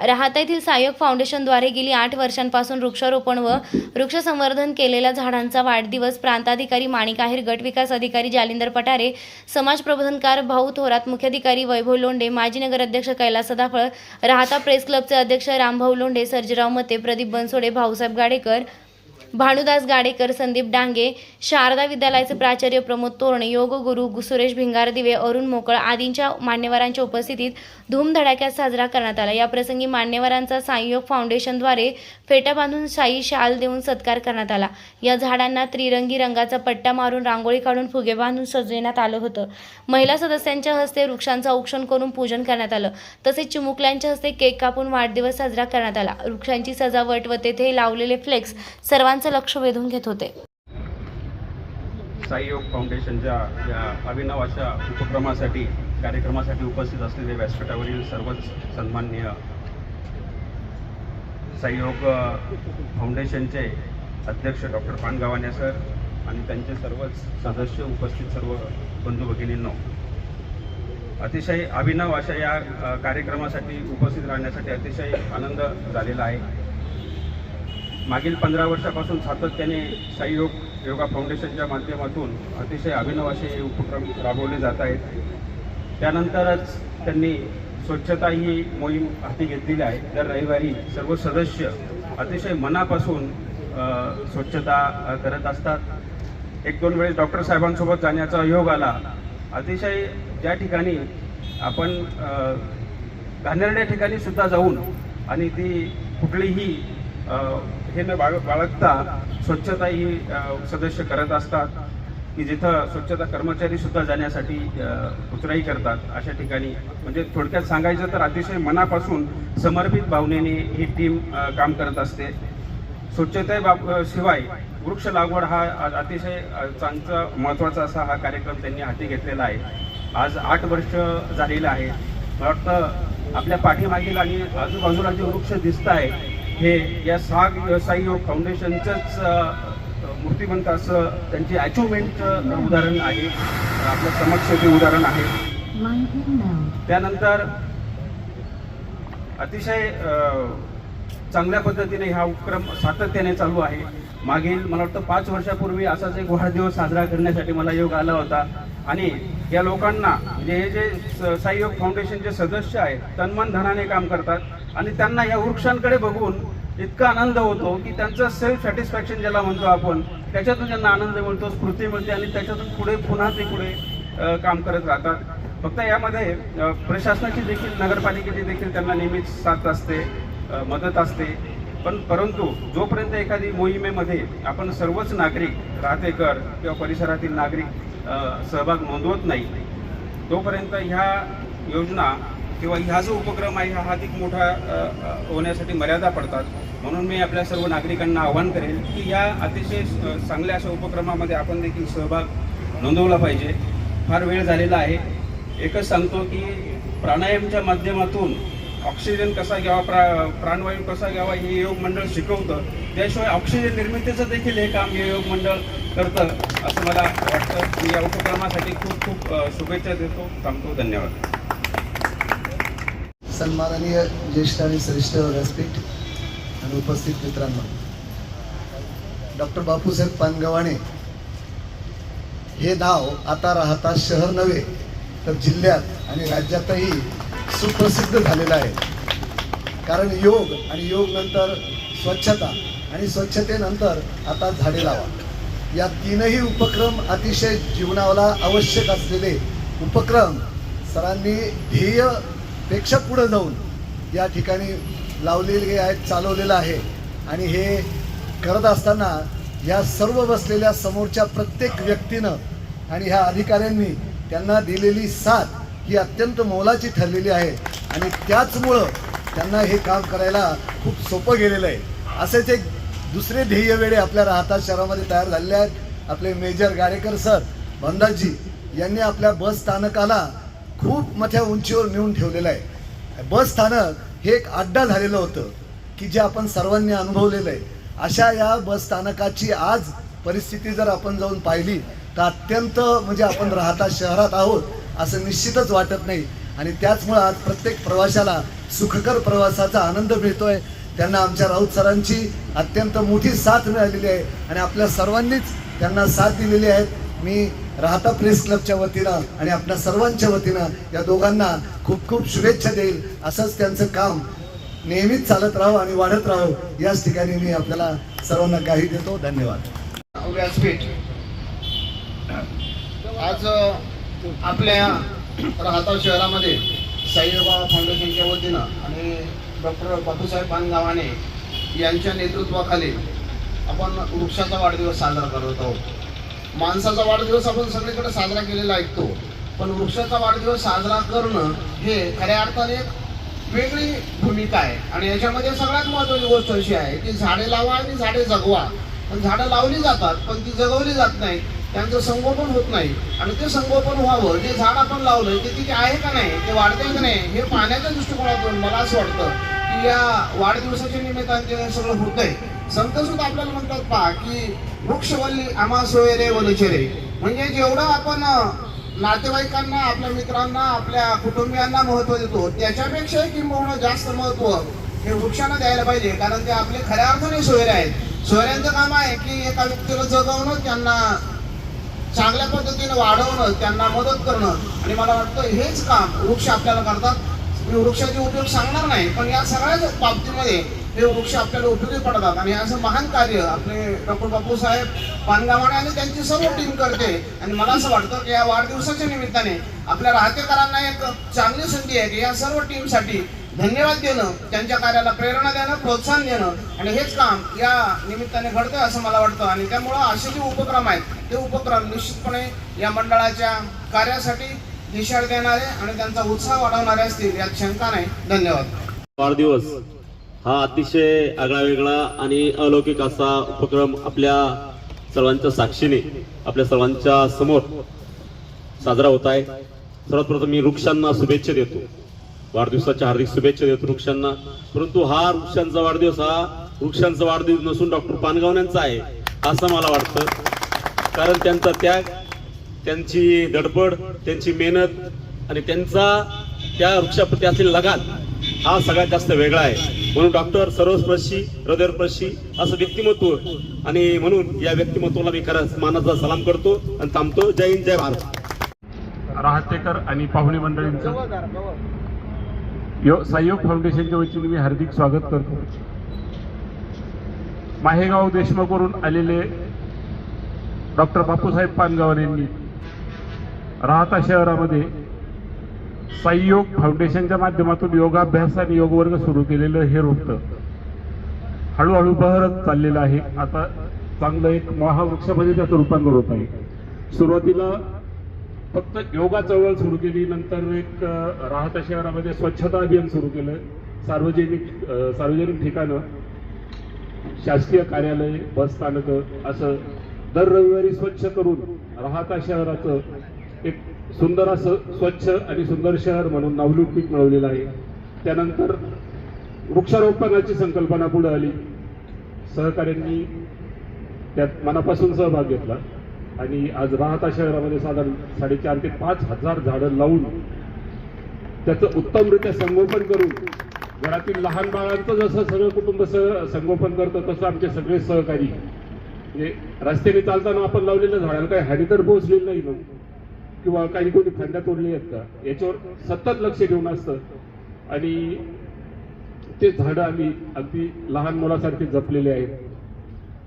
राहता येथील सहाय्यक फाउंडेशनद्वारे गेली आठ वर्षांपासून वृक्षारोपण व वृक्षसंवर्धन केलेल्या झाडांचा वाढदिवस प्रांताधिकारी माणिक आहेर गट विकास अधिकारी जालिंदर पठारे समाज प्रबोधनकार भाऊ थोरात मुख्याधिकारी वैभव लोंढे माजी नगराध्यक्ष कैलास सदाफळ राहता प्रेस क्लबचे अध्यक्ष रामभाऊ लोंढे सर्जीराव मते प्रदीप बनसोडे भाऊसाहेब गाडेकर भानुदास गाडेकर संदीप डांगे शारदा विद्यालयाचे प्राचार्य प्रमोद तोरणे योग गुरु सुरेश भिंगारदिवे अरुण मोकळ आदींच्या मान्यवरांच्या उपस्थितीत धूमधडाक्यात साजरा करण्यात आला. याप्रसंगी मान्यवरांचा साईयोग फाउंडेशनद्वारे फेटा बांधून शाई शाल देऊन सत्कार करण्यात आला. या झाडांना त्रिरंगी रंगाचा पट्टा मारून रांगोळी काढून फुगे बांधून सजविण्यात आलं होतं. महिला सदस्यांच्या हस्ते वृक्षांचं औक्षण करून पूजन करण्यात आलं. तसेच चिमुकल्यांच्या हस्ते केक कापून वाढदिवस साजरा करण्यात आला. वृक्षांची सजावट व तेथे लावलेले फ्लेक्स सर्वांचं लक्ष वेधून घेत होते. साईयोग फाउंडेशनच्या या अभिनव अशा उपक्रमासाठी कार्यक्रमासाठी उपस्थित असलेले व्यासपीठावरील सर्वच सन्माननीय साईयोग फाउंडेशनचे अध्यक्ष डॉक्टर पानगावाने सर आणि त्यांचे सर्वच सदस्य उपस्थित सर्व बंधू भगिनींनो अतिशय अभिनव अशा या कार्यक्रमासाठी उपस्थित राहण्यासाठी अतिशय आनंद झालेला आहे. मागील पंधरा वर्षापासून सातत्याने सहयोग योगा फाउंडेशनच्या माध्यमातून अतिशय अभिनव असे उपक्रम राबवले जात आहेत. त्यानंतरच त्यांनी स्वच्छता ही मोहीम हाती घेतलेली आहे. दर रविवारी सर्व सदस्य अतिशय मनापासून स्वच्छता करत असतात. एक दोन वेळेस डॉक्टर साहेबांसोबत जाण्याचा योग आला. अतिशय ज्या ठिकाणी आपण घाणेरड्या ठिकाणी सुद्धा जाऊन आणि ती कुठलीही हे न बाळ बाळगता स्वच्छता ही सदस्य करत असतात. की जिथं स्वच्छता कर्मचारी सुद्धा जाण्यासाठी उतराई करतात अशा ठिकाणी. म्हणजे थोडक्यात सांगायचं तर अतिशय मनापासून समर्पित भावनेने ही टीम काम करत असते. स्वच्छते बाब शिवाय वृक्ष लागवड हा आज अतिशय चांगला महत्त्वाचा असा हा कार्यक्रम त्यांनी हाती घेतलेला आहे. आज आठ वर्ष झालेलं आहे. मला वाटतं आपल्या पाठीमागील आणि आजूबाजूला जे वृक्ष दिसत आहे हे या साग व्यवसायी फाउंडेशनचंच मूर्तिमंत असं त्यांची अचिव्हमेंट उदाहरण आहे. आपल्या समक्ष ते उदाहरण आहे. त्यानंतर अतिशय चांगल्या पद्धतीने हा उपक्रम सातत्याने चालू आहे. मागील मला वाटतं पाच वर्षापूर्वी असाच एक वाढदिवस साजरा करण्यासाठी मला योग आला होता. आणि या लोकांना म्हणजे हे जे स- साईयोग फाउंडेशनचे सदस्य आहेत तन्मन धनाने काम करतात. आणि त्यांना या वृक्षांकडे बघून इतका आनंद होतो की त्यांचं सेल्फ सॅटिस्फॅक्शन ज्याला म्हणतो आपण त्याच्यातून त्यांना आनंद मिळतो स्फूर्ती मिळते आणि त्याच्यातून पुढे पुन्हा ते पुढे काम करत राहतात. फक्त यामध्ये प्रशासनाची देखील नगरपालिकेची देखील त्यांना नेहमीच साथ असते मदत असते. पण परंतु जोपर्यंत एखादी मोहिमेमध्ये आपण सर्वच नागरिक राहतेकर किंवा परिसरातील नागरिक सहभाग नोंदवत नाही तोपर्यंत ह्या योजना किंवा ह्या जो उपक्रम आहे हा अधिक मोठा होण्यासाठी मर्यादा पडतात. म्हणून मी आपल्या सर्व नागरिकांना आवाहन करेल की या अतिशय चांगल्या अशा उपक्रमामध्ये आपण देखील सहभाग नोंदवला पाहिजे. फार वेळ झालेला आहे. एकच सांगतो की प्राणायामच्या माध्यमातून ऑक्सिजन कसा घ्यावा प्रा प्राणवायू कसा घ्यावा हे योग मंडळ शिकवतं. त्याशिवाय ऑक्सिजन निर्मितीचं देखील हे काम हे योग मंडळ करतं असं मला वाटतं. मी या उपक्रमासाठी खूप खूप शुभेच्छा देतो. थांबतो. धन्यवाद. सन्माननीय ज्येष्ठ आणि श्रेष्ठ व्यासपीठ आणि उपस्थित मित्रांनो. डॉक्टर बापूसाहेब पानगवाणे हे नाव आता राहता शहर नव्हे तर जिल्ह्यात आणि राज्यातही सुप्रसिद्ध झालेला आहे. कारण योग आणि योग नंतर स्वच्छता आणि स्वच्छतेनंतर आता झाडे लावा. या तीनही उपक्रम अतिशय जीवनाला आवश्यक असलेले उपक्रम सरांनी ध्येयपेक्षा पुढं पुढे जाऊन या ठिकाणी लावलेले आहेत चालवलेलं आहे. आणि हे करत असताना या सर्व बसलेल्या समोरच्या प्रत्येक व्यक्तीनं आणि ह्या अधिकाऱ्यांनी त्यांना दिलेली साथ ही अत्यंत मोलाची ठरलेली आहे. आणि त्याचमुळं त्यांना हे काम करायला खूप सोपं गेलेलं आहे. असेच एक दुसरे ध्येय वेळे आपल्या राहता शहरामध्ये तयार झालेले आहेत. आपले मेजर गाडेकर सर भंडाजी यांनी आपल्या बस स्थानकाला खूप मोठ्या उंचीवर नेऊन ठेवलेलं आहे. बस स्थानक हे एक अड्डा झालेलं होतं की जे आपण सर्वांनी अनुभवलेलं आहे. अशा या बस स्थानकाची आज परिस्थिती जर आपण जाऊन पाहिली तर अत्यंत म्हणजे आपण राहता शहरात आहोत. असं निश्चितच वाटत नाही. आणि त्याचमुळं आज प्रत्येक प्रवाशाला सुखकर प्रवासाचा आनंद मिळतोय. त्यांना आमच्या राऊत सरांची अत्यंत मोठी साथ मिळालेली आहे. आणि आपल्या सर्वांनीच त्यांना साथ दिलेली आहे. मी राहता प्रेस क्लबच्या वतीनं आणि आपल्या सर्वांच्या वतीनं या दोघांना खूप खूप शुभेच्छा देईल. असंच त्यांचं काम नेहमीच चालत राहो आणि वाढत राहो याच ठिकाणी मी आपल्याला सर्वांना काही देतो. धन्यवाद. व्यासपीठ आज आपल्या राहता शहरामध्ये साईबाबा फाउंडेशनच्या वतीनं आणि डॉक्टर बापूसाहेब पानगावाने यांच्या नेतृत्वाखाली आपण वृक्षाचा वाढदिवस साजरा करत आहोत. माणसाचा वाढदिवस आपण सगळीकडे साजरा केलेला ऐकतो पण वृक्षाचा वाढदिवस साजरा करणं हे खऱ्या अर्थाने एक वेगळी भूमिका आहे. आणि याच्यामध्ये सगळ्यात महत्त्वाची गोष्ट अशी आहे की झाडे लावा आणि झाडे जगवा. पण झाडं लावली जातात पण ती जगवली जात नाही त्यांचं संगोपन होत नाही. आणि ते संगोपन व्हावं जे झाड आपण लावलंय ते तिथे आहे का नाही ते वाढते का नाही हे पाहण्याच्या दृष्टिकोनातून मला असं वाटतं की या वाढदिवसाच्या निमित्ताने ते सगळं होतंय. संत सुद्धा आपल्याला म्हणतात पहा की वृक्षवल्ली आम्हा सोयरे वलचेरे म्हणजे जेवढं आपण नातेवाईकांना आपल्या मित्रांना आपल्या कुटुंबियांना महत्त्व देतो त्याच्यापेक्षा किंबहुना जास्त महत्त्व हे वृक्षांना द्यायला पाहिजे कारण ते आपले खऱ्या अर्थाने सोयरे आहेत. सोयऱ्यांचं काम आहे की एका व्यक्तीला जगवणं त्यांना चांगल्या पद्धतीने वाढवणं त्यांना मदत करणं आणि मला वाटतं हेच काम वृक्ष आपल्याला करतात. मी वृक्षाचे उपयोग सांगणार नाही पण या सगळ्याच बाबतीमध्ये हे वृक्ष आपल्याला उपयोगी पडतात. आणि असं महान कार्य आपले डॉक्टर बापूसाहेब पानगावाने आणि त्यांची सर्व टीम करते. आणि मला असं वाटतं की या वाढदिवसाच्या निमित्ताने आपल्या राहतेकरांना एक चांगली संधी आहे की या सर्व टीमसाठी धन्यवाद देणं त्यांच्या कार्याला प्रेरणा देणं प्रोत्साहन देणं. आणि हेच काम या निमित्ताने घडतं असं मला वाटतं. आणि त्यामुळं असे जे उपक्रम आहेत ते उपक्रम निश्चितपणे या मंडळाच्या कार्यासाठी दिशा देणारे आणि त्यांचा उत्साह वाढवणारे असतील यात शंका नाही. धन्यवाद. वाढदिवस हा अतिशय आगळा वेगळा आणि अलौकिक असा उपक्रम आपल्या सर्वांच्या साक्षीने आपल्या सर्वांच्या समोर साजरा होत आहे. सर्वात प्रथम मी वृक्षांना शुभेच्छा देतो. वाढदिवसाच्या हार्दिक शुभेच्छा देतो वृक्षांना. परंतु हा वृक्षांचा वाढदिवस हा वृक्षांचा वाढदिवस नसून डॉक्टर पानगावण्यांचा आहे असं मला वाटतं. कारण त्यांचा त्याग त्यांची धडपड त्यांची मेहनत आणि त्यांचा त्या वृक्षाप्रती असलेला लगान हा सगळ्यात जास्त वेगळा आहे. म्हणून डॉक्टर सर्वस्पर्शी हृदयस्पर्शी असं व्यक्तिमत्व आणि म्हणून या व्यक्तिमत्वाला मी खरंच मानाचा सलाम करतो आणि थांबतो. जय हिंद जय भारत. राहतेकर आणि पाहुणे मंडळींचं. यो सहयोग फाउंडेशनच्या वतीने मी हार्दिक स्वागत करतो. माहेगाव देशमुखवरून आलेले डॉक्टर बापूसाहेब पानगावर यांनी राहता शहरामध्ये सहयोग फाउंडेशनच्या माध्यमातून योगाभ्यास आणि योग वर्ग सुरू केलेलं हे रोपटं हळूहळू बहरत चाललेलं आहे. आता चांगलं एक महावृक्षामध्ये त्याचं रूपांतर होत आहे. सुरुवातीला फक्त योगा चळवळ सुरू केली नंतर एक राहत्या राहता शहरामध्ये स्वच्छता अभियान सुरू केलं सार्वजनिक सार्वजनिक ठिकाणं शासकीय कार्यालय बसस्थानकं असं दर रविवारी स्वच्छ करून राहता शहराचं एक सुंदर असं स्वच्छ आणि सुंदर शहर म्हणून नावलौकिक मिळवलेलं आहे. त्यानंतर वृक्षारोपणाची संकल्पना पुढे आली. सहकाऱ्यांनी त्यात मनापासून सहभाग घेतला. आणि आज राहता शहरामध्ये साधारण साडेचार ते पाच हजार झाडं लावून त्याचं उत्तमरित्या संगोपन करून घरातील लहान बाळांचं जसं सगळं कुटुंब संगोपन करतं तसं आमचे सगळे सहकारी. म्हणजे रस्त्याने चालताना आपण लावलेल्या झाडाला काही हानी तर पोहोचलेली नाही ना किंवा काही कोणी खंड्या तोडले आहेत का? याच्यावर सतत लक्ष देऊन असतं. आणि ते झाडं आम्ही अगदी लहान मुलासारखे जपलेले आहेत.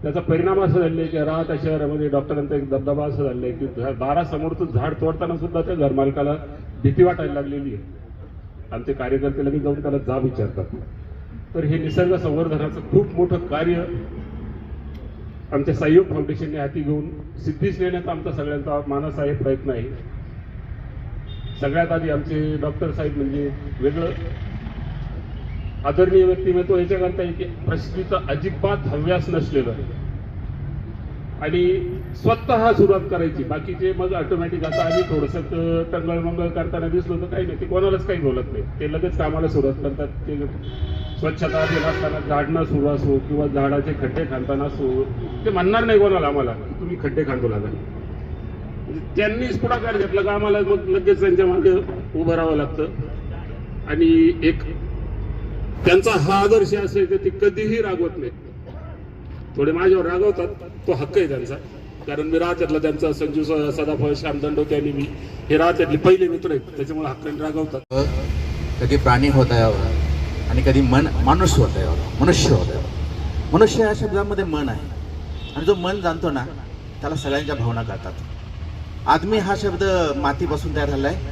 त्याचा परिणाम असा झालेला आहे की राहता शहरामध्ये डॉक्टरांचा एक दबदबा असा झालेला आहे की झा- दारासमोरचं झाड तोडताना सुद्धा त्या घरमालकाला भीती वाटायला लागलेली आहे. आमचे कार्यकर्ते लगेच जाऊन त्याला जाब विचारतात. तर हे निसर्ग संवर्धनाचं खूप मोठं कार्य आमच्या सहयोग फाउंडेशनने हाती घेऊन सिद्धीस नेण्याचा आमचा सगळ्यांचा मानस आहे प्रयत्न आहे. सगळ्यात आधी आमचे डॉक्टर साहेब म्हणजे वेगळं आदरणीय व्यक्तिमत्व याच्याकरता आहे प्रसिद्धीचं अजिबात हव्यास नसलेलं. आणि स्वतः सुरुवात करायची. बाकीचे मग ऑटोमॅटिक आता आम्ही थोडंसं टंगळमंगळ करताना दिसलो तर काही नाही. ते कोणालाच काही बोलत नाही. ते लगेच कामाला सुरुवात करतात. ते स्वच्छता देत असताना झाडणं सुरू असो किंवा झाडाचे खड्डे खांदताना असो ते म्हणणार नाही कोणाला आम्हाला. तुम्ही खड्डे खांदू लागा म्हणजे त्यांनीच पुढाकार घेतला का आम्हाला मग लगेच त्यांच्या मागे उभं राहावं लागतं. आणि एक त्यांचा हा आदर्श असेल की ते कधीही रागवत नाही थोडे माझ्यावर रागवतात तो हक्क आहे त्यांचा. कारण मी राहत्यातला त्यांचा संजू सदाफळ श्याम दंडोते आणि मी. हे राहत्यातले पहिले मित्र आहेत त्याच्यामुळे हक्काने रागवतात. कधी प्राणी होता यावं आणि कधी मन माणूस होता यावं मनुष्य होता यावं मनुष्य या शब्दामध्ये मन आहे. आणि जो मन जाणतो ना त्याला सगळ्यांच्या भावना कळतात. आदमी हा शब्द मातीपासून तयार झाला आहे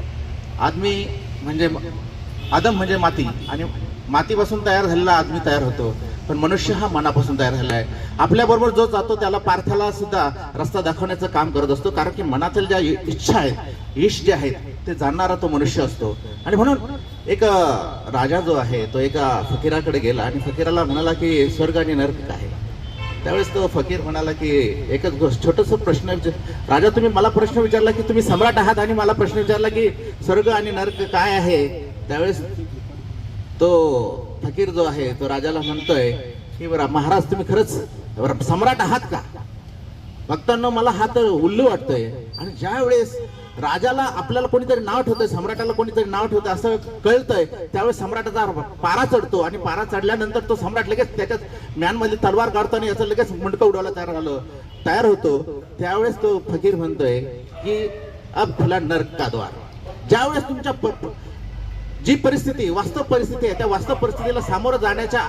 आदमी म्हणजे आदम म्हणजे माती आणि मातीपासून तयार झालेला आदमी तयार होतो. पण मनुष्य हा मनापासून तयार झालेला आहे. आपल्याबरोबर जो जातो त्याला पार्थाला सुद्धा रस्ता दाखवण्याचं काम करत असतो. कारण की मनातील ज्या इ- इच्छा आहेत इश जे आहेत ते जाणणारा तो मनुष्य असतो. आणि म्हणून एक राजा जो आहे तो एका फकीराकडे गेला आणि फकीराला म्हणाला की स्वर्ग आणि नर्क काय? आहे त्यावेळेस तो फकीर म्हणाला की एकच गोष्ट छोटस प्रश्न विचार राजा तुम्ही मला प्रश्न विचारला की तुम्ही सम्राट आहात आणि मला प्रश्न विचारला की स्वर्ग आणि नर्क काय आहे? त्यावेळेस तो फकीर जो आहे तो राजाला म्हणतोय की बरं महाराज तुम्ही खरंच सम्राट आहात का? भक्तांना मला हा तर उल्लू वाटतोय. आणि ज्या वेळेस राजाला आपल्याला कोणीतरी नाव ठेवतंय सम्राटाला कोणीतरी नाव ठेवतंय असं कळतंय त्यावेळेस सम्राटाचा पारा चढतो. आणि पारा चढल्यानंतर तो सम्राट लगेच त्याच्यात म्यानमध्ये तलवार काढतो आणि याचं लगेच मुंडकं उडवायला तयार झालं तयार होतो. त्यावेळेस तो फकीर म्हणतोय की अब खुला नरक का द्वार? ज्यावेळेस तुमच्या जी परिस्थिती वास्तव परिस्थिती आहे त्या वास्तव परिस्थितीला सामोरं जाण्याच्या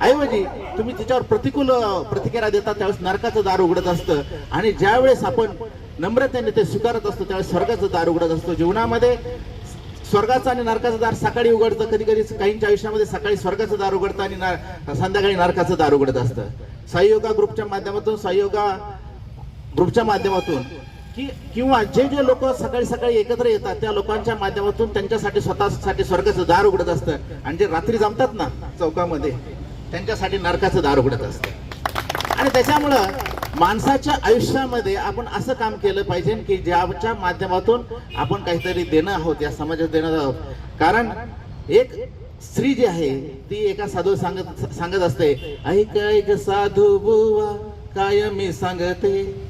ऐवजी तुम्ही तिच्यावर प्रतिकूल प्रतिक्रिया देता त्यावेळेस नरकाचं दार उघडत असतं. आणि ज्यावेळेस आपण नम्रतेने ते स्वीकारत असतो त्यावेळेस स्वर्गाचं दार उघडत असतो. जीवनामध्ये स्वर्गाचं आणि नरकाचं दार सकाळी उघडतं कधी कधी काहींच्या आयुष्यामध्ये सकाळी स्वर्गाचं दार उघडतं आणि ना- संध्याकाळी नरकाचं दार उघडत असतं. सहयोगा ग्रुपच्या माध्यमातून सहयोगा ग्रुपच्या माध्यमातून की किंवा जे जे लोक सकाळी सकाळी एकत्र येतात त्या लोकांच्या माध्यमातून त्यांच्यासाठी स्वतःसाठी स्वर्गाचं दार उघडत असतं. आणि जे रात्री जमतात ना चौकामध्ये त्यांच्यासाठी नरकाचं दार उघडत असतं. आणि त्याच्यामुळं माणसाच्या आयुष्यामध्ये आपण असं काम केलं पाहिजे की ज्याच्या माध्यमातून आपण काहीतरी देणं आहोत या समाजात देणं आहोत. कारण एक स्त्री जी आहे ती एका साधू सांगत सांगत असते ऐक ऐक साधू बुवा काय मी सांगते?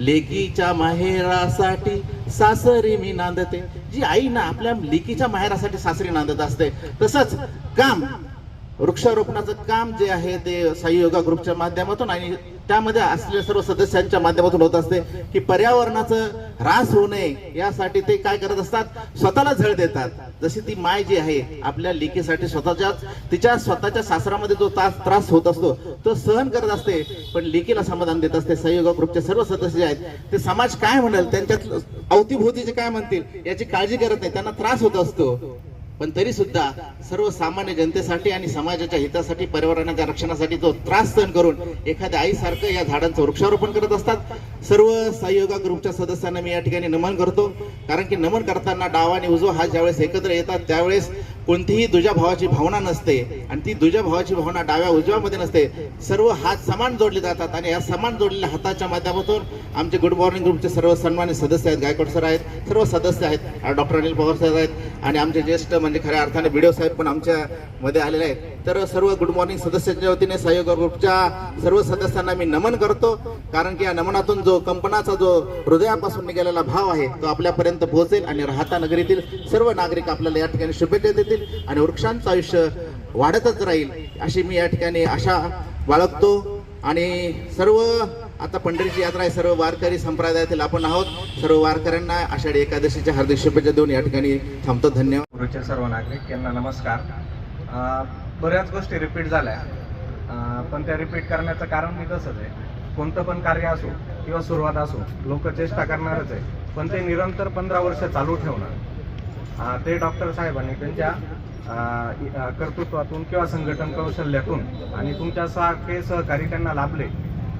लेकीच्या माहेरासाठी सासरी मी नांदते. जी आई ना आपल्या लेकीच्या माहेरासाठी सासरी नांदत असते तसंच काम वृक्षारोपणाचं काम जे आहे ते सहयोगा ग्रुपच्या माध्यमातून आणि त्यामध्ये असलेल्या सर्व सदस्यांच्या माध्यमातून होत असते की पर्यावरणाचं ऱ्हास होऊ नये यासाठी ते काय करत असतात? स्वतःला झळ देतात. जशी ती माय जी आहे आपल्या लेकीसाठी स्वतःच्या तिच्या स्वतःच्या सासरामध्ये जो त्रास त्रास होत असतो तो सहन करत असते. पण लेकीला समाधान देत असते. सहयोगा ग्रुपचे सर्व सदस्य जे आहेत. ते समाज काय म्हणेल? त्यांच्यात अवतीभोवतीचे काय म्हणतील याची काळजी करत नाही. त्यांना त्रास होत असतो. पण तरी सुद्धा सर्वसामान्य जनतेसाठी आणि समाजाच्या हितासाठी पर्यावरणाच्या रक्षणासाठी तो त्रास सहन करून एखाद्या आईसारखं या झाडांचं वृक्षारोपण करत असतात सर्व सहयोगा ग्रुपच्या सदस्यांना मी या ठिकाणी नमन करतो. कारण की नमन करताना डावा आणि उजवा हा ज्यावेळेस एकत्र येतात त्यावेळेस कोणतीही दुजा भावाची भावना नसते आणि ती दुजा भावाची भावना डाव्या उजव्यामध्ये नसते. सर्व हात समान जोडले जातात आणि या समान जोडलेल्या हाताच्या माध्यमातून आमचे गुड मॉर्निंग ग्रुपचे सर्व सन्मानित सदस्य आहेत गायकवाड सर आहेत सर्व सदस्य आहेत डॉक्टर अनिल पवार साहेब आहेत आणि आमचे ज्येष्ठ म्हणजे खऱ्या अर्थाने व्हिडिओ साहेब पण आमच्या मध्ये आलेले आहेत. तर सर्व गुड मॉर्निंग सदस्यांच्या वतीने सहयोग ग्रुपच्या सर्व सदस्यांना मी नमन करतो. कारण की या नमनातून जो कंपनाचा जो हृदयापासून निघालेला भाव आहे तो आपल्यापर्यंत पोहोचेल आणि राहता नगरीतील सर्व नागरिक आपल्याला या ठिकाणी शुभेच्छा देतील आणि वृक्षांचं आयुष्य वाढतच राहील अशी मी या ठिकाणी आशा बाळगतो. आणि सर्व आता पंढरीची यात्रा आहे सर्व वारकरी संप्रदायातील आपण आहोत. सर्व वारकऱ्यांना आषाढी एकादशीच्या हार्दिक शुभेच्छा देऊन या ठिकाणी थांबतो. धन्यवाद. सर्व नागरिक यांना नमस्कार. बऱ्याच गोष्टी रिपीट झाल्या. पण त्या रिपीट करण्याचं कारण मी तसंच आहे. कोणतं पण कार्य असो किंवा सुरुवात असो लोक चेष्टा करणारच आहे. पण ते निरंतर पंधरा वर्ष चालू ठेवणार. ते डॉक्टर साहेबांनी त्यांच्या कर्तृत्वातून किंवा संघटन कौशल्यातून आणि तुमच्या सारखे सहकारी त्यांना लाभले.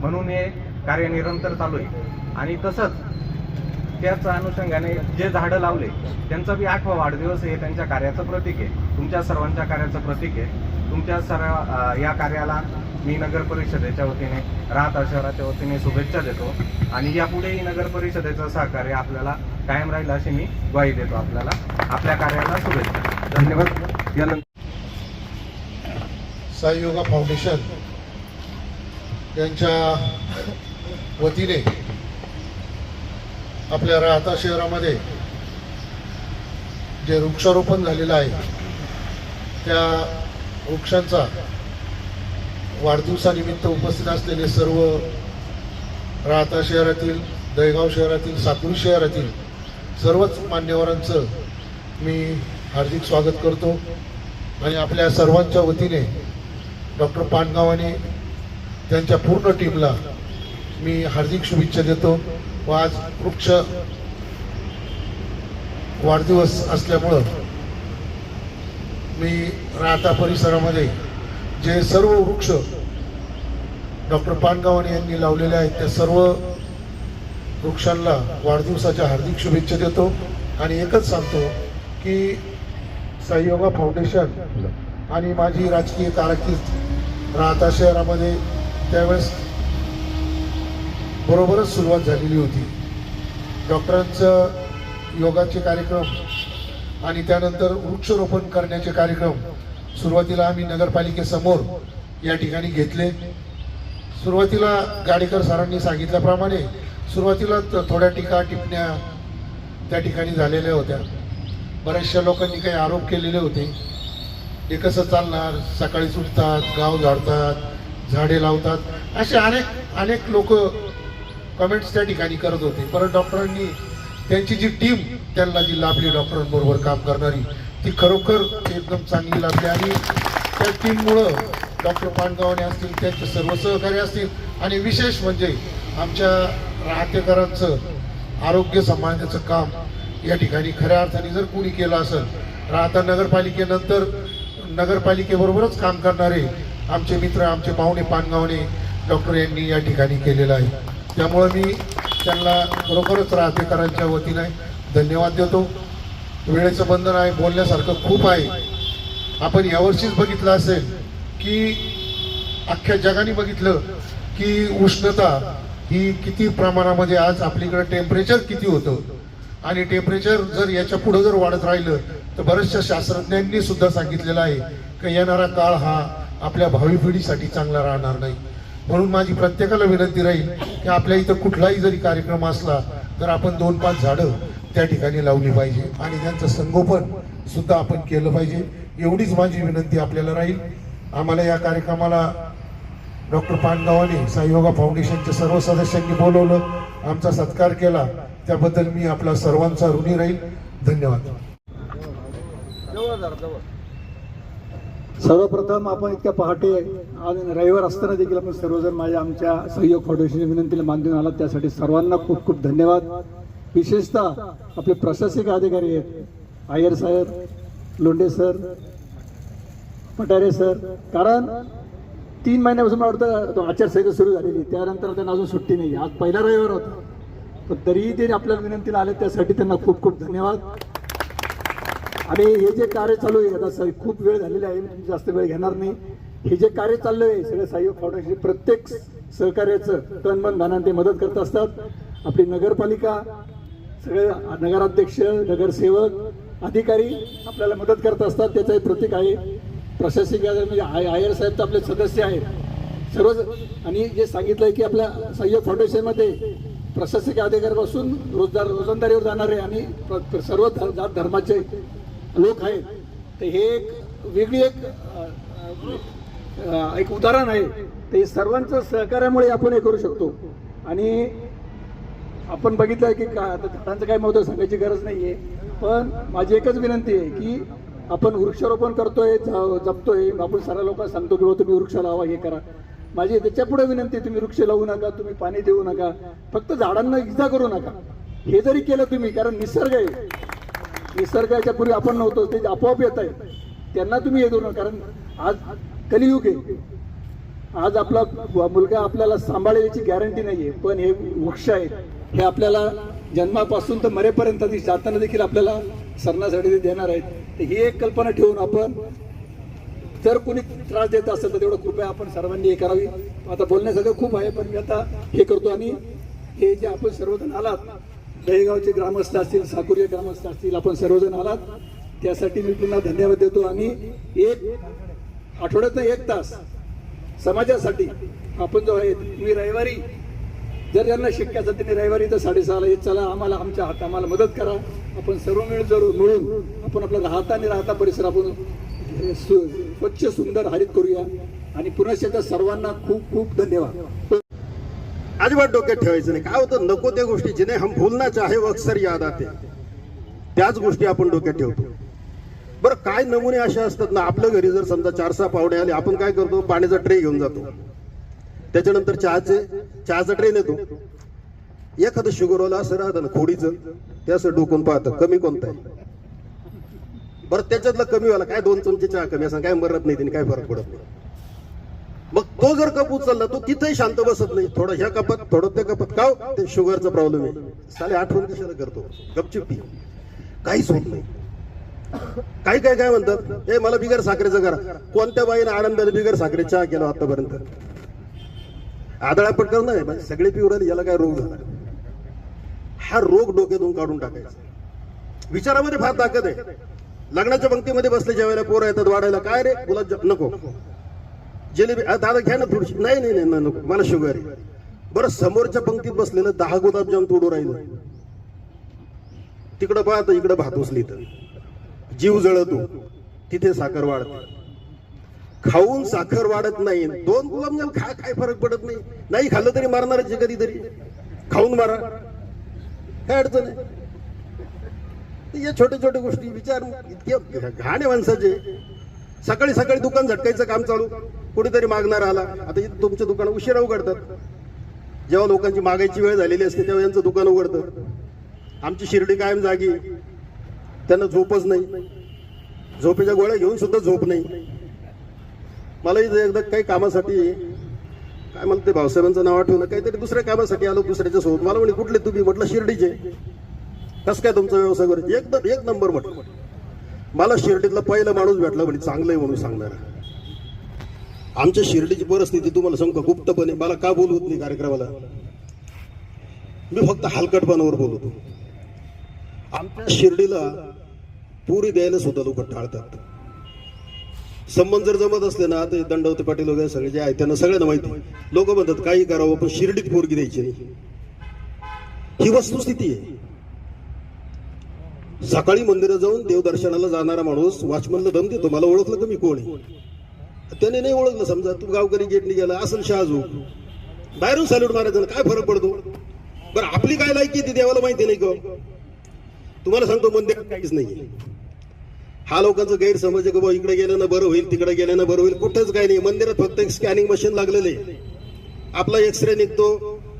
म्हणून हे कार्य निरंतर चालू आहे. आणि तसंच त्याच अनुषंगाने जे झाडं लावले त्यांचा बी आठवा वाढदिवस हे त्यांच्या कार्याचं प्रतीक आहे. तुमच्या सर्वांच्या कार्याचं प्रतीक आहे. तुमच्या सर्व या कार्याला मी नगर परिषदेच्या वतीने राहता शहराच्या वतीने शुभेच्छा देतो. आणि यापुढेही नगर परिषदेचं सहकार्य आपल्याला कायम राहील अशी मी ग्वाही देतो आपल्याला. आपल्या कार्याला शुभेच्छा. धन्यवाद. यानंतर सहयोगा फाउंडेशन यांच्या वतीने आपल्या राहता शहरामध्ये जे वृक्षारोपण झालेलं आहे त्या वृक्षांचा वाढदिवसानिमित्त उपस्थित असलेले सर्व राहता शहरातील दहेगाव शहरातील सातूर शहरातील सर्वच मान्यवरांचं मी हार्दिक स्वागत करतो आणि आपल्या सर्वांच्या वतीने डॉक्टर पानगावाने त्यांच्या पूर्ण टीमला मी हार्दिक शुभेच्छा देतो. व आज वृक्ष वाढदिवस असल्यामुळं मी राहता परिसरामध्ये जे सर्व वृक्ष डॉक्टर पानगावाने यांनी लावलेले आहेत त्या सर्व वृक्षांना वाढदिवसाच्या हार्दिक शुभेच्छा देतो आणि एकच सांगतो की सहयोगा फाउंडेशन आणि माझी राजकीय कारकीर्द राहता शहरामध्ये त्यावेळेस बरोबरच सुरुवात झालेली होती. डॉक्टरांचं योगाचे कार्यक्रम आणि त्यानंतर वृक्षारोपण करण्याचे कार्यक्रम सुरुवातीला आम्ही नगरपालिकेसमोर या ठिकाणी घेतले. सुरुवातीला गाडेकर सरांनी सांगितल्याप्रमाणे सुरुवातीला थोड्या टीका टिपण्या त्या ठिकाणी झालेल्या होत्या. बऱ्याचशा लोकांनी काही आरोप केलेले होते. हे कसं चालणार? सकाळी सुटतात गाव झाडतात झाडे लावतात. असे अनेक अनेक लोक कमेंट्स त्या ठिकाणी करत होते. परत डॉक्टरांनी त्यांची जी टीम त्यांना जी लाभली डॉक्टरांबरोबर काम करणारी ती खरोखर एकदम चांगली लाभली आणि त्या टीममुळं डॉक्टर पानगावणे असतील त्यांचे सर्व सहकारी असतील. आणि विशेष म्हणजे आमच्या राहतेकरांचं आरोग्य सांभाळण्याचं काम या ठिकाणी खऱ्या अर्थाने जर कोणी केलं असेल राहता नगरपालिकेनंतर नगरपालिकेबरोबरच काम करणारे आमचे मित्र आमचे पाहुणे पानगावणे डॉक्टर यांनी या ठिकाणी केलेलं आहे. त्यामुळं मी त्यांना खरोखरच राहतेकरांच्या वतीने धन्यवाद देतो. वेळेचं बंधन आहे बोलण्यासारखं खूप आहे. आपण यावर्षीच बघितलं असेल की अख्ख्या जगाने बघितलं की उष्णता ही किती प्रमाणामध्ये आज आपलीकडे टेम्परेचर किती होतं. आणि टेम्परेचर जर याच्या पुढं जर वाढत राहिलं तर बऱ्याचशा शास्त्रज्ञांनी सुद्धा सांगितलेलं आहे की येणारा काळ हा आपल्या भावी पिढीसाठी चांगला राहणार नाही. म्हणून माझी प्रत्येकाला विनंती राहील की आपल्या इथं कुठलाही जरी कार्यक्रम असला तर आपण दोन पाच झाडं त्या ठिकाणी लावली पाहिजे. आणि त्यांचं संगोपन सुद्धा आपण केलं पाहिजे. एवढीच माझी विनंती आपल्याला राहील. आम्हाला या कार्यक्रमाला डॉक्टर पांडगावाने सहयोगा फाउंडेशनच्या सर्व सदस्यांनी बोलवलं आमचा सत्कार केला. त्याबद्दल मी आपला सर्वांचा ऋणी राहील. धन्यवाद. सर्वप्रथम आपण इतक्या पहाटे आणि रविवार असताना देखील आपण सर्वजण माझ्या आमच्या सहयोग फाउंडेशनच्या विनंतीला मान देऊन आला. त्यासाठी सर्वांना खूप खूप धन्यवाद. विशेषतः आपले प्रशासकीय अधिकारी आहेत. आयर साहेब लोंढे सर पटारे सर. कारण तीन महिन्यापासून मला वाटतं तो आचारसंहिता सुरू झालेली. त्यानंतर त्यांना अजून सुट्टी नाही. आज पहिला रविवार होता. पण तरीही ते आपल्याला विनंतीला आले त्यासाठी त्यांना खूप खूप धन्यवाद. आणि हे जे कार्य चालू आहे आता सर खूप वेळ झालेला आहे. मी जास्त वेळ घेणार नाही. हे जे कार्य चाललं आहे सगळं सहयोग फाउंडेशन प्रत्येक सहकार्याचं तन मन धनाने ते मदत करत असतात. आपली नगरपालिका सगळे नगराध्यक्ष नगरसेवक अधिकारी आपल्याला मदत करत असतात. त्याचं एक प्रतीक आहे. प्रशासकीय म्हणजे आय आयर साहेब तर आपले सदस्य आहेत. सर्व आणि जे सांगितलं आहे की आपल्या सहयोग फाउंडेशनमध्ये प्रशासकीय अधिकाऱ्यापासून रोजगार रोजंदारीवर जाणारे आणि प्र- सर्व ध- जात धर्माचे लोक आहेत. तर हे एक वेगळी एक एक उदाहरण आहे. ते सर्वांचं सहकार्यामुळे आपण हे करू शकतो. आणि आपण बघितलं आहे की का आता झाडांचं काय महत्त्व सांगायची गरज नाही आहे पण माझी एकच विनंती आहे की आपण वृक्षारोपण करतोय ज- जपतोय. आपण साऱ्या लोकांना सांगतो की तुम्ही वृक्ष लावा हे करा. माझी त्याच्यापुढे विनंती तुम्ही वृक्ष लावू नका तुम्ही पाणी देऊ नका. फक्त झाडांना इजा करू नका. हे जरी केलं तुम्ही कारण निसर्ग आहे. निसर्गाच्या पूर्वी आपण नव्हतो ते आपोआप येत आहे. त्यांना तुम्ही हे देऊ नका कारण आज कलियुग आहे. आज आपला मुलगा आपल्याला सांभाळेल याची गॅरंटी आहे पण हे वृक्ष आहेत. हे आपल्याला जन्मापासून तर मरेपर्यंत ती जाताना देखील आपल्याला सरणासाठी ते देणार आहेत. तर ही एक कल्पना ठेवून आपण जर कोणी त्रास देत असेल तर तेवढं कृपया आपण सर्वांनी हे करावी. आता बोलण्यासारखं खूप आहे पण मी आता हे करतो आणि हे जे आपण सर्वजण आलात दहेगावचे ग्रामस्थ असतील साकुरी ग्रामस्थ असतील आपण सर्वजण आलात त्यासाठी मी पुन्हा धन्यवाद देतो आणि एक आठवड्यातनं एक तास समाजासाठी आपण जो आहे तुम्ही रविवारी जर यांना शक्य असेल त्यांनी रविवारी तर साडेसहाला येत चला आम्हाला आमच्या हात आम्हाला मदत करा. आपण सर्व मिळून जरूर मिळून आपण आपला राहता आणि राहता परिसर आपण स्वच्छ सुंदर हरित करूया. आणि पुनश्च एकदा सर्वांना खूप खूप धन्यवाद. अजिबात डोक्यात ठेवायचं नाही. काय होतं? नको त्या गोष्टी जिने हम भूलना चाहे अक्सर याद आते. त्याच गोष्टी आपण डोक्यात ठेवतो. बरं काय नमुने असे असतात ना? आपल्या घरी जर समजा चार सहा पावडे आले आपण काय करतो? पाण्याचा ट्रे घेऊन जातो. त्याच्यानंतर चहाचे चहाचा ट्रेन येतो. एखादं शुगरवाला असं राहतं ना खोडीचं ते असं डोकून पाहतं कमी कोणतं आहे? बरं त्याच्यातलं कमीवाला काय दोन चमचे चहा कमी असं काय मरत नाही त्याने काय फरक पडत नाही. मग तो जर कप उचलला तो तिथेही शांत बसत नाही. थोडं ह्या कपात थोडं त्या कपात. का हो? ते शुगरचा प्रॉब्लेम आहे. साले आठवण कशाला करतो? गपचिप पी काहीच होत नाही. काही काय काय म्हणतात ए मला बिगर साखरेचं करा. कोणत्या बाईने आनंदाने बिगर साखरे चहा केला आतापर्यंत? आदळा पटकन नाही म्हणजे सगळे पिऊ राहिले याला काय रोग झाला? हा रोग डोक्यातून काढून टाकायचा. विचारामध्ये फार ताकद आहे. लग्नाच्या पंक्तीमध्ये बसले ज्या वेळेला पोरं येतात वाढायला काय रे? गुलाब नको. जिलेबी दादा घ्या ना थोडीशी. नाही नाही नाही नको. मला शुगर आहे. बरं समोरच्या पंक्तीत बसलेलं दहा गुलाबजाम तोडू राहिलं. तिकडं पाहतं इकडं भात तर जीव जळतो. तिथे साखर वाढते. खाऊन साखर वाढत नाही. दोन गुलाबजाम खा काय फरक पडत नाही. नाही खाल्लं तरी मारणारच आहे कधीतरी. खाऊन मारा. काय अडचण आहे? या छोट्या छोट्या गोष्टी विचार इतके घाण आहे माणसाचे. सकाळी सकाळी दुकान झटकायचं काम चालू. कुठेतरी मागणार आला. आता इथं तुमचं दुकान उशिरा उघडतात. जेव्हा लोकांची मागायची वेळ झालेली असते तेव्हा यांचं दुकान उघडतं. आमची शिर्डी कायम जागी. त्यांना झोपच नाही. झोपेच्या गोळ्या घेऊन सुद्धा झोप नाही. मला इथं एकदा काही कामासाठी काय म्हणते ते भाऊसाहेबांचं नाव आठवलं काहीतरी दुसऱ्या कामासाठी आलो दुसऱ्याच्या सोबत. मला म्हणे कुठले तुम्ही? म्हटलं शिर्डीचे. कसं काय तुमचा व्यवसाय करायचा? एकदम एक नंबर म्हटलं. मला शिर्डीतला पहिला माणूस भेटला म्हणे चांगलं आहे म्हणून सांगणार. आमच्या शिर्डीची परिस्थिती तुम्हाला सांगतो गुप्तपणे. मला का बोलवत नाही कार्यक्रमाला? मी फक्त हलकटपणावर बोलवतो आमच्या शिर्डीला पुरी द्यायला सुद्धा लोक टाळतात. संबंध जर जमत असले ना ते दंडवते पाटील वगैरे सगळे जे आहेत त्यांना सगळ्यांना माहिती लोक म्हणतात काही करावं पण शिर्डीत पोरगी द्यायची नाही. ही वस्तुस्थिती आहे. सकाळी मंदिरात जाऊन देवदर्शनाला जाणारा माणूस वॉचमनला दम देतो मला ओळखलं का मी कोण आहे? त्याने नाही ओळखलं समजा तू गावकरी गेटने गेला असेल शहाजू. बाहेरून सॅल्यूट मारायचं काय फरक पडतो? बरं आपली काय लायकी ती देवाला माहिती नाही का? तुम्हाला सांगतो मंदिरात काहीच नाही हा लोकांचा गैरसमज आहे की बाबा इकडे गेल्यानं बरं होईल तिकडे गेल्यानं बरं होईल कुठेच काही नाही. मंदिरात फक्त एक स्कॅनिंग मशीन लागलेले आपला एक्सरे निघतो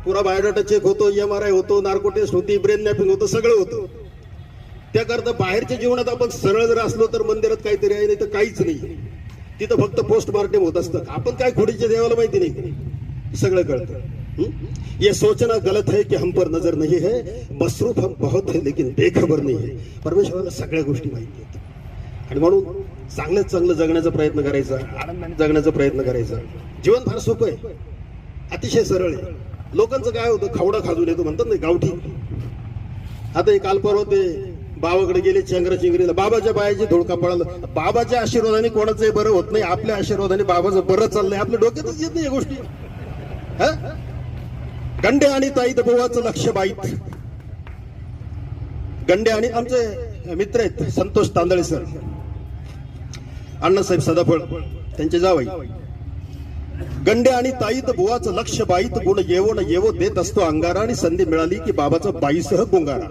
पुरा बायोडाटा चेक होतो एम आर आय होतो नार्को टेस्ट होती ब्रेन मॅपिंग होतं सगळं होतं. त्याकरता बाहेरच्या जीवनात आपण सरळ जर असलो तर मंदिरात काहीतरी आहे नाही तर काहीच नाही. तिथं फक्त पोस्टमार्टम होत असतं. आपण काय खोडीच्या देवाला माहिती नाही. सगळं कळतं. ये सोचना गलत है की हम पर नजर नाही है मसरूफ हम बहुत है लेकिन बेखबर नाही है. परमेश्वराला सगळ्या गोष्टी माहिती आहेत. आणि म्हणून चांगल्यात चांगलं जगण्याचा प्रयत्न करायचा आनंदाने जगण्याचा प्रयत्न करायचा. जीवन फार सोपं आहे. अतिशय सरळ आहे. लोकांचं काय होतं? खावडा खाजून येतो म्हणतात ना गावठी. आता एक काल परवा ते बाबाकडे गेले चेंगरा चिंगरीला. बाबाच्या पायाची धुळका पळाला बाबाच्या आशीर्वादाने कोणाचंही बरं होत नाही. आपल्या आशीर्वादाने बाबाचं बरं चाललंय. आपल्या डोक्यातच येत नाही या गोष्टी. हं? गंडे आणि ताईत बोवाचं लक्ष बाईत. गंडे आणि आमचे मित्र आहेत संतोष तांदळे सर. अण्णासाहेब सदाफळ त्यांचे जावई. गंडे आणि ताईत बुवाचं लक्ष बाईत गुण येवो न येवो देत असतो अंगारा आणि संधी मिळाली की बाबाचं बाईसह गुंगारा.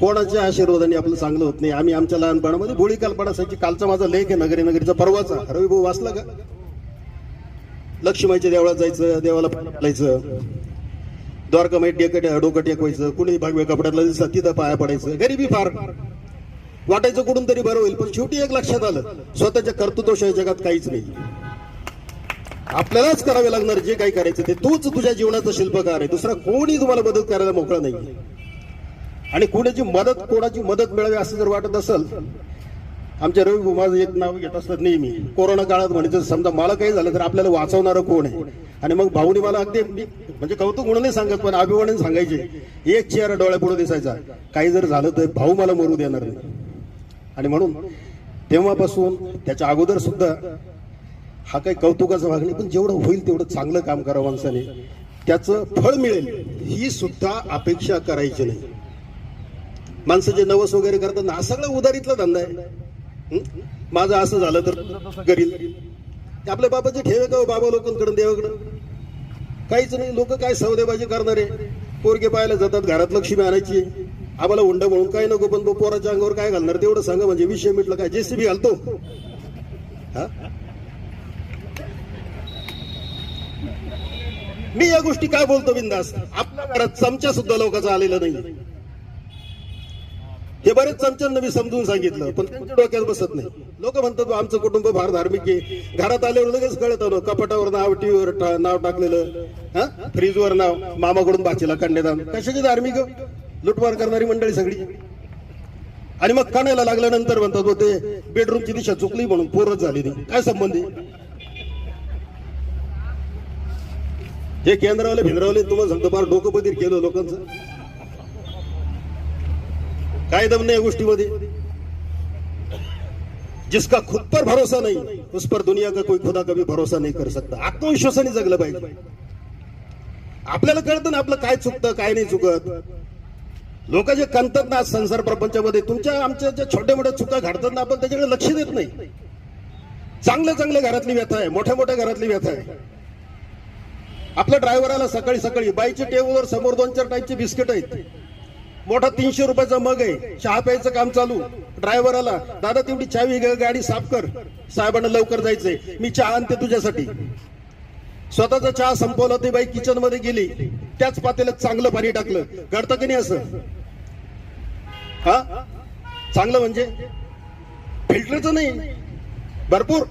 कोणाच्या आशीर्वादाने आपलं चांगलं होत नाही? आम्ही आमच्या लहानपणामध्ये भोळी कल्पना असायची कालचा माझा लेख आहे नगरी नगरीचा परवाचा. रवी भाऊ वाचला का? लक्ष्मीच्या देवळात जायचं देवाला पाया पडायचं द्वारकामाई डेकट डोकं टेकवायचं कुणी भागवे कपड्यातला तिथं पाया पडायचं. गरिबी फार. वाटायचं कुठून तरी बरं होईल पण शेवटी एक लक्षात आलं स्वतःच्या कर्तृत्वशाही जगात काहीच नाही. आपल्यालाच करावे लागणार जे काही करायचं ते. तूच तुझ्या जीवनाचा शिल्पकार आहे. दुसरा कोणी तुम्हाला मदत करायला मोकळा नाही आणि कोणाची मदत कोणाची मदत मिळावी असं जर वाटत असेल आमच्या रवी माझं एक नाव घेत असतात नेहमी. कोरोना काळात म्हणजे समजा मला काही झालं तर आपल्याला वाचवणारं कोण आहे? आणि मग भाऊनी मला अगदी म्हणजे कौतुक म्हणून नाही सांगत पण अभिमानाने सांगायचे एक चेहरा डोळ्यापुढे दिसायचा. काही जर झालं तर भाऊ मला मरू देणार नाही. आणि म्हणून तेव्हापासून त्याच्या अगोदर सुद्धा हा काही कौतुकाचा भाग नाही पण जेवढं होईल तेवढं चांगलं काम करा माणसाने. त्याचं फळ मिळेल ही सुद्धा अपेक्षा करायची नाही. माणसं जे नवस वगैरे करतात ना हा सगळा उदारीतला धंदा आहे. माझं असं झालं तर करील. ते आपल्या बाबाचे ठेवे का हो बाबा लोकांकडून देवाकडं काहीच नाही. लोक काय सौदेबाजी करणारे? पोरगे पाहायला जातात घरात लक्ष्मी आणायची. आम्हाला उंड म्हणून काय नको पण तो पोराच्या अंगावर काय घालणार? तेवढं सांगा म्हणजे विषय मिटलं काय? जेसीबी घालतो. हा? मी या गोष्टी काय बोलतो बिंदास? आपल्या घरात चमचा सुद्धा लोकांचा आलेला नाही. हे बरेच चमच्यांना मी समजून सांगितलं पण त्यांच्या डोक्यात बसत नाही. लोक म्हणतात आमचं कुटुंब फार धार्मिक आहे. घरात आल्यावर लगेच कळत आलो कपाटावर नाव टीव्हीवर नाव टाकलेलं हा? फ्रीजवर नाव मामाकडून बाचीला कांडेदान. कशाची धार्मिक? लुटमार करणारी मंडळी सगळी. आणि मग कानायला लागल्यानंतर म्हणतात "हो, ते बेडरूमची दिशा चुकली म्हणून पोरच झाली नाही काय संबंधी हे केंद्रावले भिंद्रावले तुम्हाला सांगतो फार डोकं बधीर केलं लोकांचं. काय दम नाही या गोष्टीमध्ये? जिसका खुद पर भरोसा नहीं उस पर दुनिया का कोई खुदा कभी भरोसा नहीं कर सकता. आत्मविश्वासाने जगलं पाहिजे. आपल्याला कळतं ना आपलं काय चुकतं काय नाही चुकत. लोक जे कणतात ना संसार प्रपंचामध्ये तुमच्या आमच्या ज्या छोट्या मोठ्या चुका घडतात ना आपण त्याच्याकडे लक्ष देत नाही. चांगल्या चांगल्या घरातली व्यथा आहे मोठ्या मोठ्या घरातली व्यथा आहे. आपल्या ड्रायव्हराला सकाळी सकाळी बाईच्या टेबलवर समोर दोन चार टाईपचे बिस्किट आहेत. मोठा तीनशे रुपयाचा मग आहे चहा प्यायचं काम चालू. ड्रायव्हराला दादा तेवढी चावी घे, गाडी साफ कर. साहेबांना लवकर जायचंय मी चहा आणते तुझ्यासाठी. स्वतःचा चहा संपवला ती बाई किचनमध्ये गेली. त्याच पातेल्यात चांगलं पाणी टाकलं. घडतं की नाही असं? हा? चांगलं म्हणजे? फिल्टरचं नाही. भरपूर.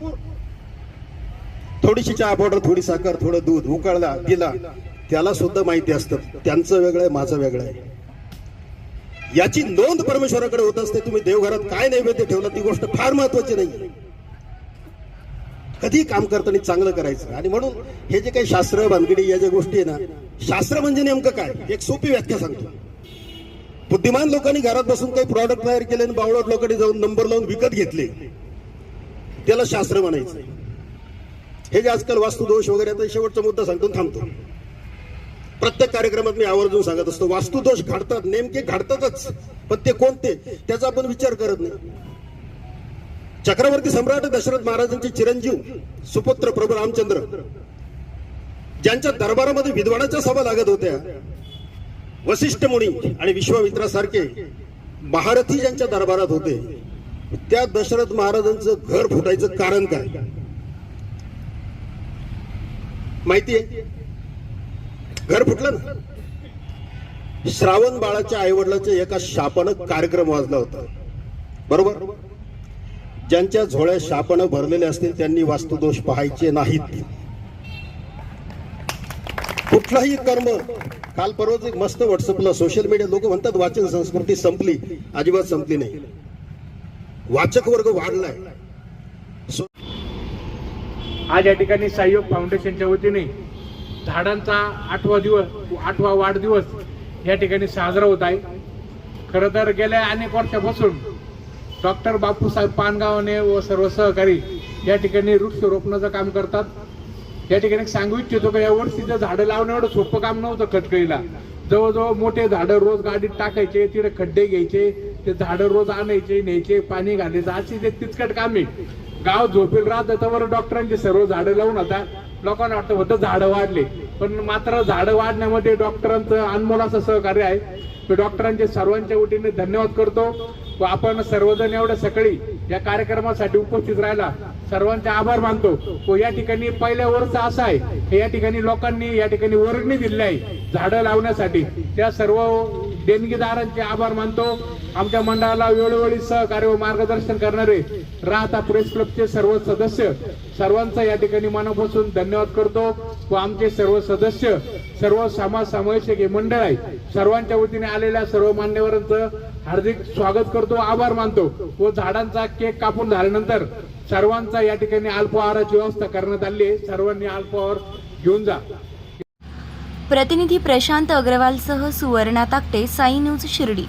थोडीशी चहा पावडर थोडी साखर थोडं दूध उकळला दिला त्याला सुद्धा माहिती असतं. त्यांचं वेगळं आहे माझं वेगळं आहे. याची नोंद परमेश्वराकडे होत असते. तुम्ही देवघरात काय नैवेद्य ठेवला ती गोष्ट फार महत्वाची नाही. कधी काम करताना चांगलं करायचं. आणि म्हणून हे जे काही शास्त्र भानगडी या ज्या गोष्टी आहे ना शास्त्र म्हणजे नेमकं काय? एक सोपी व्याख्या सांगतो. बुद्धिमान लोकांनी घरात बसून काही प्रॉडक्ट तयार केले आणि बावळट लोकांनी जाऊन नंबर लावून विकत घेतले. त्याला शास्त्र म्हणायचं. हे जे आजकाल वास्तुदोष वगैरे आता शेवटचा मुद्दा सांगतो थांबतो. प्रत्येक कार्यक्रमात मी आवर्जून सांगत असतो वास्तुदोष घडतात नेमके घडतातच पण ते कोणते त्याचा आपण विचार करत नाही. चक्रवर्ती सम्राट दशरथ महाराजांचे चिरंजीव सुपुत्र प्रभू रामचंद्र ज्यांच्या दरबारामध्ये विद्वानाच्या सभा लागत होत्या वसिष्ठ मुनी आणि विश्वामित्रासारखे महारथी ज्यांच्या दरबारात होते त्या दशरथ महाराजांचं घर फुटायचं कारण काय? माहिती आहे? घर फुटलं ना? श्रावण बाळाच्या आईवडिलाच्या एका शापानं कार्यक्रम वाजला होता. बरोबर? ज्यांच्या झोळ्या शापानं भरलेल्या असतील त्यांनी वास्तुदोष पाहायचे नाहीत. कुठलाही कर्म काल परवाच एक मस्त व्हॉट्सअपला सोशल मीडिया लोक म्हणतात वाचन संस्कृती संपली. अजिबात संपली नाही. वाचक वर्ग वाढलाय. सो- आज या ठिकाणी सहयोग फाउंडेशनच्या वतीने झाडांचा आठवा दिवस आठवा वाढदिवस या ठिकाणी साजरा होत आहे. खरं तर गेल्या अनेक वर्षापासून डॉक्टर बापूसाहेब पानगावने व सर्व सहकारी या ठिकाणी वृक्षारोपणाचं काम करतात. या ठिकाणी सांगू इच्छितो का यावर्षी झाडं लावणं एवढं सोपं काम नव्हतं खटकळीला. जवळजवळ मोठे झाडं रोज गाडीत टाकायचे तिथे खड्डे घ्यायचे ते झाडं रोज आणायचे न्यायचे पाणी घालायचं अशी ते तिचकट काम. आहे गाव झोपेल राहत त्यावर डॉक्टरांचे सर्व झाडं लावून आता लोकांना वाटतं होतं झाडं वाढले. पण मात्र झाडं वाढण्यामध्ये डॉक्टरांचं अनमोलाचं सहकार्य आहे. मी डॉक्टरांचे सर्वांच्या वतीने धन्यवाद करतो. व आपण सर्वजण एवढ्या सकाळी या कार्यक्रमासाठी उपस्थित राहिला. सर्वांचे आभार मानतो. व या ठिकाणी पहिल्या वर्ष असं आहे. हे या ठिकाणी लोकांनी या ठिकाणी वर्गणी दिली आहे. झाडं लावण्यासाठी. त्या सर्व देणगीदारांचे आभार मानतो. आमच्या मंडळाला वेळोवेळी सहकार्य व मार्गदर्शन करणारे राहता प्रेस क्लबचे सर्व सदस्य सर्वांचा या ठिकाणी मनापासून धन्यवाद करतो. व आमचे सर्व सदस्य सर्व समाज समावेशक हे मंडळ आहे. सर्वांच्या वतीने आलेल्या सर्व मान्यवरांचं हार्दिक स्वागत करतो आभार मानतो. व झाडांचा केक कापून झाल्यानंतर सर्वांचा या ठिकाणी अल्पहाराची व्यवस्था करण्यात आली आहे. सर्वांनी अल्पहार घेऊन जा. प्रतिनिधी प्रशांत अग्रवालसह सुवर्णा ताकटे साई न्यूज शिर्डी.